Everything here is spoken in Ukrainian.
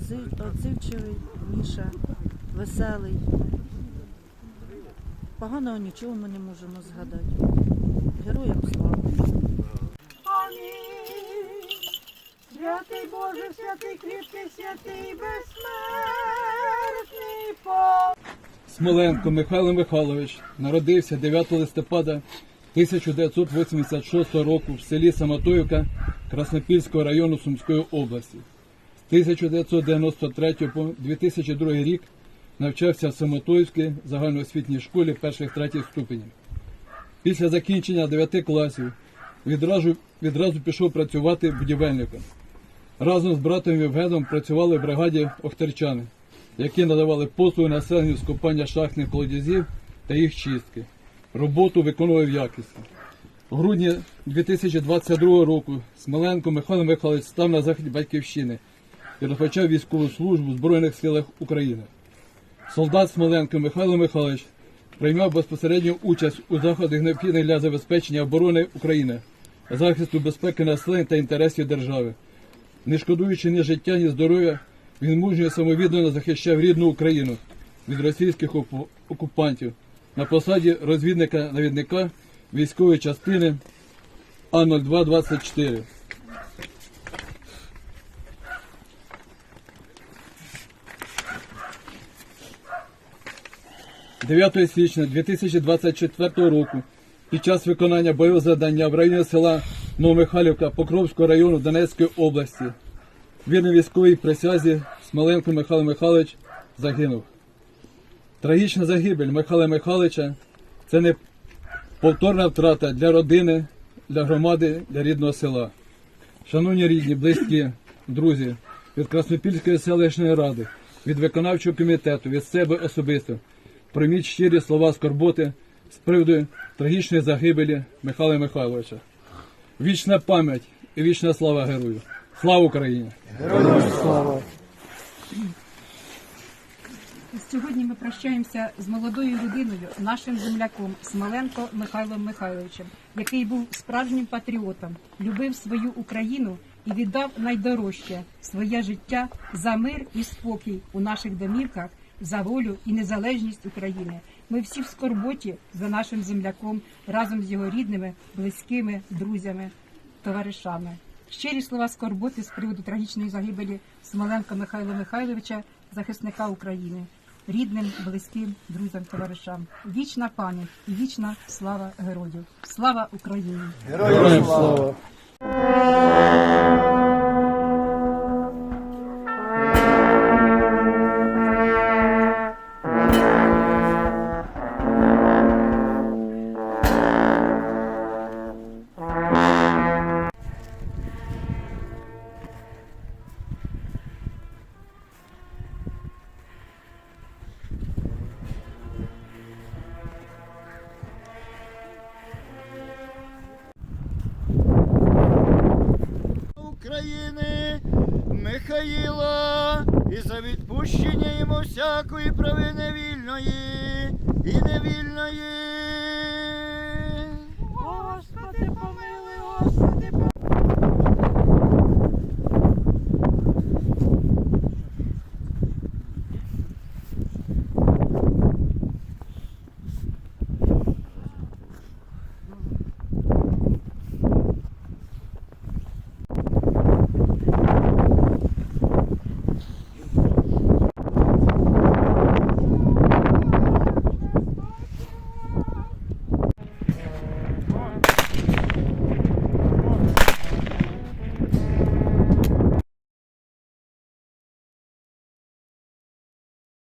Отзивчивий, Міша, веселий. Поганого нічого ми не можемо згадати. Героям слава. Святий Боже, святий кріпкий, святий безсмертний Бог. Смоленко Михайло Михайлович народився 9 листопада 1986 року в селі Самотоївка Краснопільського району Сумської області. З 1993 по 2002 рік навчався в Самотоївській загальноосвітній школі перших третіх ступенів. Після закінчення 9 класів відразу, відразу пішов працювати будівельником. Разом з братом Євгеном працювали в бригаді Охтерчани, які надавали послуги населенню з копання шахтних колодязів та їх чистки. Роботу виконував якісно. У грудні 2022 року Смоленко Михайло Михайлович став на захід батьківщини і розпочав військову службу в Збройних силах України. Солдат Смоленко Михайло Михайлович приймав безпосередню участь у заходах необхідних для забезпечення оборони України, захисту безпеки населення та інтересів держави. Не шкодуючи ні життя, ні здоров'я, він мужньо і самовіддано захищав рідну Україну від російських окупантів на посаді розвідника-навідника військової частини А-0224. «9 січня 2024 року під час виконання бойового завдання в районі села Новомихайлівка Покровського району Донецької області вірний військовій присязі Смоленко Михайло Михайлович загинув. Трагічна загибель Михайла Михайловича це не повторна втрата для родини, для громади, для рідного села. Шановні рідні, близькі, друзі, від Краснопільської селищної ради, від виконавчого комітету, від себе особисто, прийміть щирі слова скорботи з приводу трагічної загибелі Михайла Михайловича. Вічна пам'ять і вічна слава герою. Слава Україні! Героям! Сьогодні ми прощаємося з молодою людиною, нашим земляком Смоленко Михайлом Михайловичем, який був справжнім патріотом, любив свою Україну і віддав найдорожче своє життя за мир і спокій у наших домівках, за волю і незалежність України. Ми всі в скорботі за нашим земляком разом з його рідними, близькими, друзями, товаришами. Щирі слова скорботи з приводу трагічної загибелі Смоленка Михайла Михайловича, захисника України, рідним, близьким, друзям, товаришам. Вічна пам'ять і вічна слава героїв. Слава Україні! Героям слава! Михаїла і за відпущення йому всякої провини вільної і невільної. Господи, помилуй, Господи.